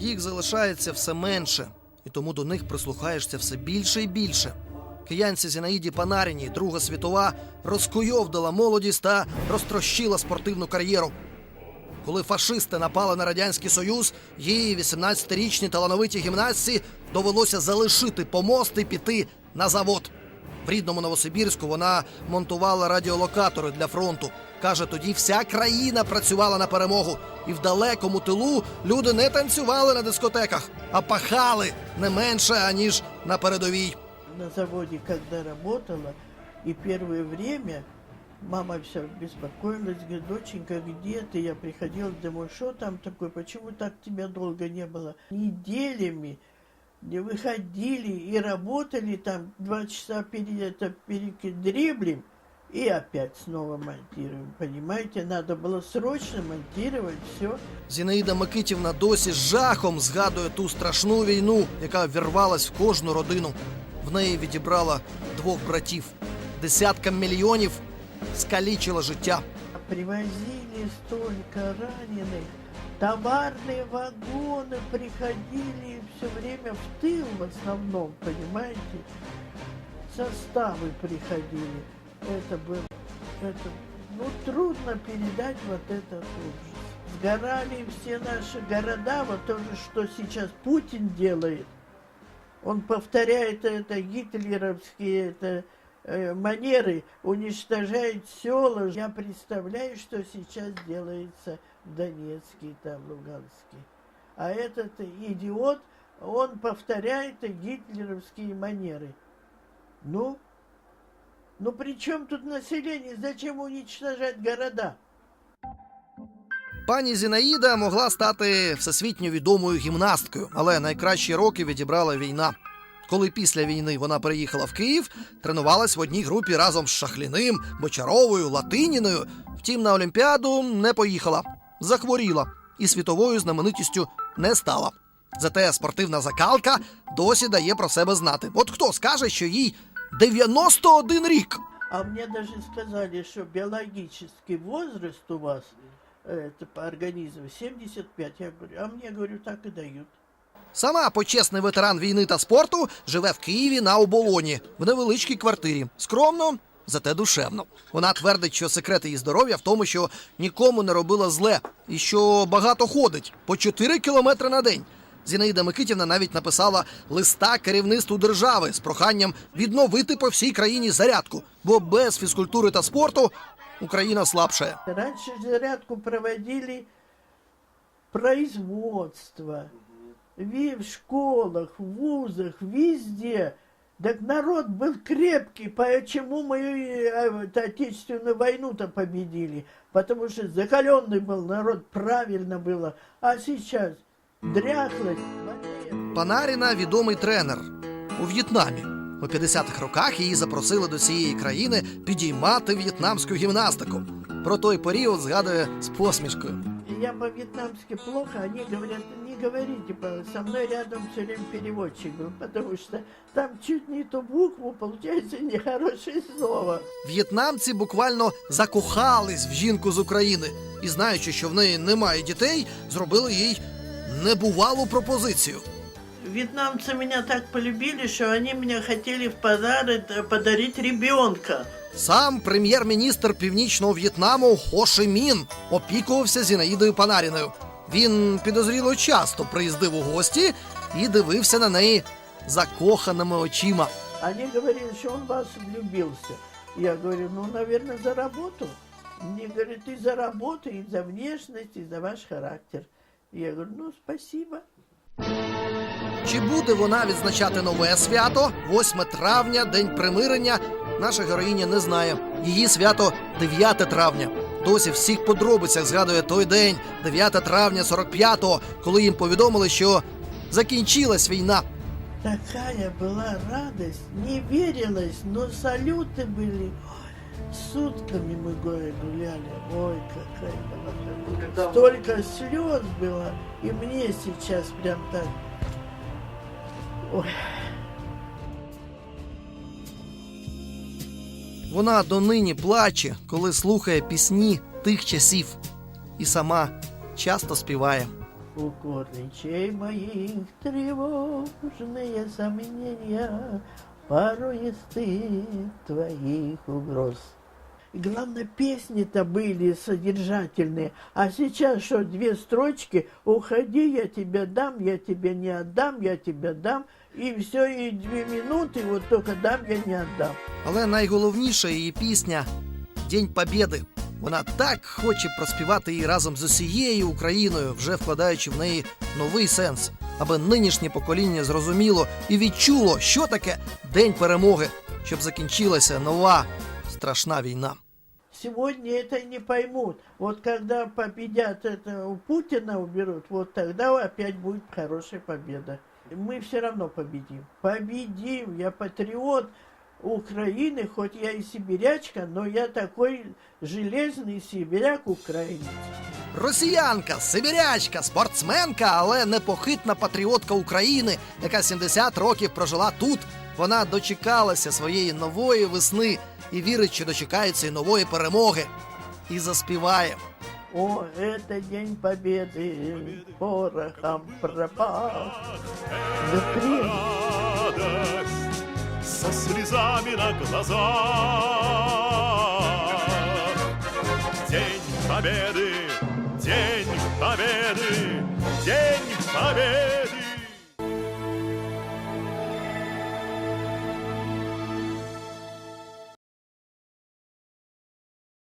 Їх залишається все менше, і тому до них прислухаєшся все більше і більше. Киянці Зінаїді Панаріні Друга світова розкуйовдила молодість та розтрощила спортивну кар'єру. Коли фашисти напали на радянський союз, їй 18-річній талановитій гімнастці довелося залишити помост і піти на завод. В рідному Новосибірську вона монтувала радіолокатори для фронту. Каже, тоді вся країна працювала на перемогу, і в далекому тилу люди не танцювали на дискотеках, а пахали не менше аніж на передовій. на заводе, когда работала, и первое время мама вся беспокоилась, говорит, доченька, где ты? Я приходила домой, что там такое, почему так тебя долго не было? Неделями не выходили и работали там два часа перед это перекидриблем, и опять снова монтируем, понимаете? Надо было срочно монтировать все. Зінаїда Микитівна досі з жахом згадує ту страшну війну, яка вірвалась в кожну родину. В неї відібрала двох братів. Десяткам мільйонів скалічила життя. Привозили столько раненых. Товарные вагоны приходили все время в тыл в основном, понимаете? Составы приходили. Это было, это, ну, трудно передать вот этот ужас. Сгорали все наши города, вот то же, что сейчас Путин делает. Он повторяет это гитлеровские это, э, манеры, уничтожает села. Я представляю, что сейчас делается в Донецке, там, Луганске. А этот идиот, он повторяет гитлеровские манеры. Ну, ну при чем тут население? Зачем уничтожать города? Пані Зінаїда могла стати всесвітньо відомою гімнасткою, але найкращі роки відібрала війна. Коли після війни вона переїхала в Київ, тренувалась в одній групі разом з Шахліним, Бочаровою, Латиніною. Втім, на Олімпіаду не поїхала, захворіла і світовою знаменитістю не стала. Зате спортивна закалка досі дає про себе знати. От хто скаже, що їй 91 рік. А мне даже сказали, что биологический возраст у вас, э, это по организму, 75. Я говорю, а мне, говорю, так и дают. Сама почесний ветеран війни та спорту живе в Києві на оболоні в невеличкій квартирі. Скромно, зате душевно. Вона твердить, що секрет її здоров'я в тому, що нікому не робила зле і що багато ходить по 4 кілометри на день. Зінаїда Микитівна навіть написала листа керівництву держави з проханням відновити по всій країні зарядку, бо без фізкультури та спорту Україна слабшає. Раньше зарядку проводили производство, ви- в школах, в вузах, везде. Так народ был крепкий, почему мы э, это, Отечественную войну-то победили? Потому что закаленный был народ, правильно было. А сейчас дряхлость. Панаріна відомий тренер у В'єтнамі. У 50-х роках її запросили до цієї країни підіймати в'єтнамську гімнастику. Про той період згадує з посмішкою. Я по-вьетнамски плохо, они говорят, не говорите, со мной рядом все время переводчик был, потому что там чуть не ту букву, получается нехорошее слово. В'єтнамці буквально закохались в жінку з України і, знаючи, що в неї немає дітей, зробили їй небувалу пропозицію. Вьетнамцы меня так полюбили, что они мне хотели в подарок подарить ребенка. Сам прем'єр-міністр північного В'єтнаму Хо Ши Мін опікувався Зінаїдою Панаріною. Він підозріло часто приїздив у гості і дивився на неї закоханими очима. Они говорили, что он в вас влюбился. Я говорю, ну, наверное, за работу. Мне говорят, и за работу, и за внешность, и за ваш характер. Я говорю, ну, спасибо. Чи буде вона відзначати нове свято 8 травня, день примирення? Наша героїня не знає. Її свято 9 травня. Досі в всіх подробицях згадує той день, 9 травня 45-го, коли їм повідомили, що закінчилась війна. Такая была радость, не верилось, но салюты были. Ой, сутками мы горе гуляли. Ой, какая была радость. Столько слез было. И мне сейчас прям так. Ой. Вона донині плаче, коли слухає пісні тих часів, і сама часто співає. укорничей моих тревожные сомнения, порой стыд твоих угроз. Главное, песни-то были содержательные, а сейчас что, две строчки, уходи, я тебе дам, я тебе не отдам, я тебе дам, и все, и две минуты, вот только дам, я не отдам. Але найголовніша її пісня День Побєди. Вона так хоче проспівати її разом з усією Україною, вже вкладаючи в неї новий сенс, аби нинішнє покоління зрозуміло і відчуло, що таке День перемоги, щоб закінчилася нова страшна війна. Сегодня это не поймут. Вот когда победят это, у Путина уберут, вот тогда опять будет хорошая победа. Мы все равно победим. Победим. Я патриот Украины, хоть я и сибирячка, но я такой железный сибиряк украинец. Росіянка, сибірячка, спортсменка, але непохитна патріотка України, яка 70 років прожила тут. Вона дочекалася своєї нової весни і вірить, що дочекається і нової перемоги. І заспіває. О, это день победы, порохом пропах. Да прежде радость со слезами на глазах. День Победы, День Победы, День Победы.